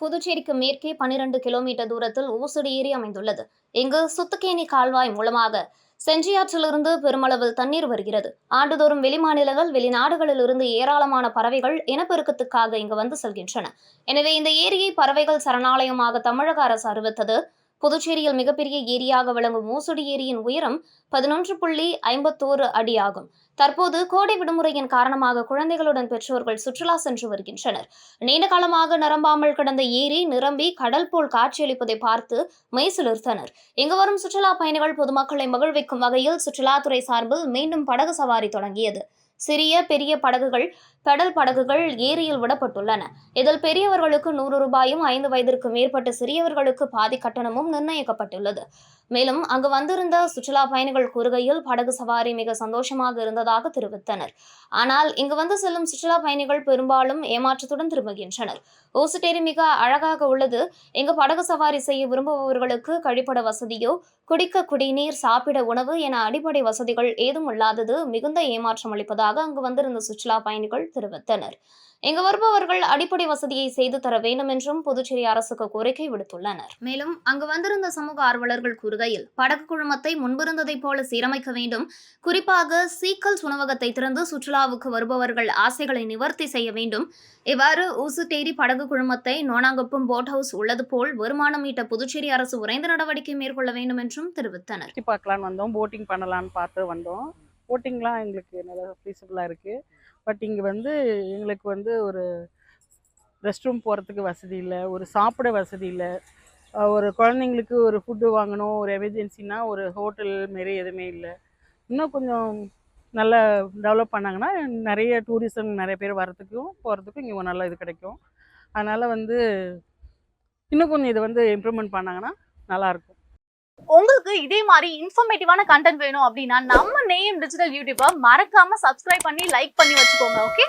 புதுச்சேரிக்கு மேற்கே பனிரெண்டு கிலோமீட்டர் தூரத்தில் ஊசுடு ஏரி அமைந்துள்ளது. இங்கு சுத்துக்கேணி கால்வாய் மூலமாக செஞ்சியாற்றிலிருந்து பெருமளவில் தண்ணீர் வருகிறது. ஆண்டுதோறும் வெளிமாநிலங்கள் வெளிநாடுகளிலிருந்து ஏராளமான பறவைகள் இனப்பெருக்கத்துக்காக இங்கு வந்து செல்கின்றன. எனவே இந்த ஏரியை பறவைகள் சரணாலயமாக தமிழக அரசு அறிவித்தது புதுச்சேரியில் மிகப்பெரிய ஏரியாக விளங்கும் ஊசுடு ஏரியின் உயரம் பதினொன்று புள்ளி ஐம்பத்தோரு அடி ஆகும். தற்போது கோடை விடுமுறையின் காரணமாக குழந்தைகளுடன் பெற்றோர்கள் சுற்றுலா சென்று வருகின்றனர். நீண்ட காலமாக நிரம்பாமல் கிடந்த ஏரி நிரம்பி கடல் போல் காட்சியளிப்பதை பார்த்து மெய்சிலிர்த்தனர். இங்கு வரும் சுற்றுலா பயணிகள் பொதுமக்களை மகிழ்விக்கும் வகையில் சுற்றுலாத்துறை சார்பில் மீண்டும் படகு சவாரி தொடங்கியது. சிறிய பெரிய படகுகள் பெடல் படகுகள் ஏரியில் விடப்பட்டுள்ளன. இதில் பெரியவர்களுக்கு நூறு ரூபாயும் ஐந்து வயதிற்கு மேற்பட்ட சிறியவர்களுக்கு பாதி கட்டணமும் நிர்ணயிக்கப்பட்டுள்ளது. மேலும் அங்கு வந்திருந்த சுற்றுலா பயணிகள் கூறுகையில் படகு சவாரி மிக சந்தோஷமாக இருந்ததாக தெரிவித்தனர். ஆனால் இங்கு வந்து செல்லும் சுற்றுலா பயணிகள் பெரும்பாலும் ஏமாற்றத்துடன் திரும்புகின்றனர். ஓசுட்டேரி மிக அழகாக உள்ளது. இங்கு படகு சவாரி செய்ய விரும்புபவர்களுக்கு கழிப்பட வசதியோ குடிக்க குடிநீர் சாப்பிட உணவு என அடிப்படை வசதிகள் ஏதும் இல்லாதது மிகுந்த ஏமாற்றம் அளிப்பதாக அங்கு வந்திருந்த சுற்றுலா பயணிகள் தெரிவித்தனர். இங்கு வருபவர்கள் அடிப்படை வசதியை செய்து தர வேண்டும் என்றும் புதுச்சேரி அரசுக்கு கோரிக்கை விடுத்துள்ளனர். மேலும் அங்கு வந்திருந்த சமூக ஆர்வலர்கள் கூறுகையில் படகு குழுமத்தை முன்பிருந்ததைப் போல சீரமைக்க வேண்டும். குறிப்பாக சீக்கல்ஸ் உணவகத்தை திறந்து சுற்றுலாவுக்கு வருபவர்கள் ஆசைகளை நிவர்த்தி செய்ய வேண்டும். இவ்வாறு ஊசுட்டேரி படகு குழுமத்தை நோனாங்குப்பம் போட் ஹவுஸ் உள்ளது போல் வருமானம் ஈட்ட புதுச்சேரி அரசு உறைந்த நடவடிக்கை மேற்கொள்ள வேண்டும் என்றும் தெரிவித்தனர். பார்க்கலான்னு வந்தோம். போட்டிங் பண்ணலான்னு பார்த்து வந்தோம். போட்டிங்லாம் எங்களுக்கு நல்லா ஃபீஸபிளாக இருக்குது பட் இங்கே வந்து எங்களுக்கு வந்து ஒரு ரெஸ்ட் ரூம் போகிறதுக்கு வசதி இல்லை. ஒரு சாப்பிட வசதி இல்லை. ஒரு குழந்தைங்களுக்கு ஒரு ஃபுட்டு வாங்கணும் ஒரு எமர்ஜென்சினா ஒரு ஹோட்டல் மாரி எதுவுமே இல்லை. இன்னும் கொஞ்சம் நல்லா டெவலப் பண்ணாங்கன்னா நிறைய டூரிசம் நிறைய பேர் வரத்துக்கும் போகிறதுக்கும் இங்கே நல்ல இது கிடைக்கும். அதனால் வந்து இன்னும் கொஞ்சம் இதை வந்து இம்ப்ரூவ்மெண்ட் பண்ணாங்கன்னா நல்லாயிருக்கும் உங்களுக்கு இதே மாதிரி இன்ஃபர்மேட்டிவான கண்டென்ட் வேணும் அப்படின்னா நம்ம நேம் டிஜிட்டல் யூடியூப்பை மறக்காம சப்ஸ்கிரைப் பண்ணி லைக் பண்ணி வச்சுக்கோங்க ஓகே